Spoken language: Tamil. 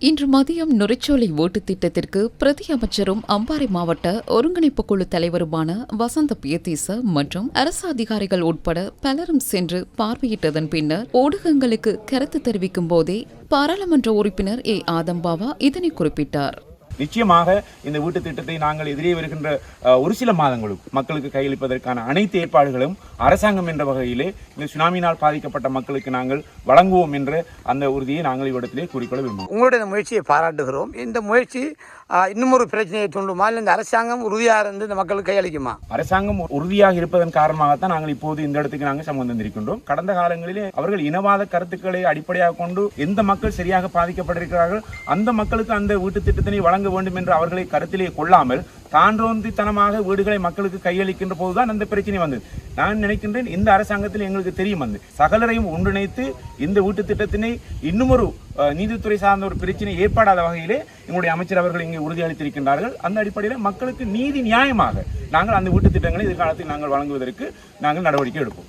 இன்று மதியம் நுரைச்சோலை ஓட்டுத் திட்டத்திற்கு பிரதி அமைச்சரும் அம்பாறை மாவட்ட ஒருங்கிணைப்பு குழு தலைவருமான வசந்த பியதீச மற்றும் அரசு அதிகாரிகள் உட்பட பலரும் சென்று பார்வையிட்டதன் பின்னர் ஊடகங்களுக்கு கருத்து தெரிவிக்கும் போதே பாராளுமன்ற உறுப்பினர் ஏ ஆதம்பாவா இதனை குறிப்பிட்டார். நிச்சயமாக இந்த வீட்டு திட்டத்தை நாங்கள் எதிரே வருகின்ற ஒரு சில மாதங்களுக்கு மக்களுக்கு கையளிப்பதற்கான அனைத்து ஏற்பாடுகளும் அரசாங்கம் என்ற வகையிலே இந்த சுனாமினால் பாதிக்கப்பட்ட மக்களுக்கு நாங்கள் வழங்குவோம் என்ற அந்த உறுதியை நாங்கள் இவ்விடத்திலே கூறிக்கொள்ள விரும்புகிறோம். உங்களுடைய முயற்சியை பாராட்டுகிறோம். இந்த முயற்சி இன்னும் ஒரு பிரச்சனையை தூண்டுமா? இல்லை இந்த அரசாங்கம் உறுதியாக இருந்து இந்த மக்களுக்கு கையளிக்குமா? அரசாங்கம் உறுதியாக இருப்பதன் காரணமாகத்தான் நாங்கள் இப்போது இந்த இடத்துக்கு நாங்கள் சமம் தந்திருக்கின்றோம் கடந்த காலங்களிலே அவர்கள் இனவாத கருத்துக்களை அடிப்படையாக கொண்டு எந்த மக்கள் சரியாக பாதிக்கப்பட்டிருக்கிறார்கள் அந்த மக்களுக்கு அந்த வீட்டு திட்டத்தினை வழங்க வேண்டும் என்று அவர்களை கருத்திலே கொள்ளாமல் தான்றோந்தித்தனமாக வீடுகளை மக்களுக்கு கையளிக்கின்ற போதுதான் அந்த பிரச்சனை வந்தது. நான் நினைக்கின்றேன் இந்த அரசாங்கத்தில் எங்களுக்கு தெரியும் வந்து சகலரையும் ஒன்றிணைத்து இந்த வீட்டு திட்டத்தினை இன்னுமொரு நீதித்துறை சார்ந்த ஒரு பிரச்சனை ஏற்படாத வகையிலே எங்களுடைய அமைச்சர் அவர்கள் இங்கே உறுதியளித்திருக்கின்றார்கள் அந்த அடிப்படையில் மக்களுக்கு நீதி நியாயமாக நாங்கள் அந்த வீட்டு திட்டங்களை எதிர்காலத்தில் நாங்கள் வழங்குவதற்கு நாங்கள் நடவடிக்கை எடுப்போம்.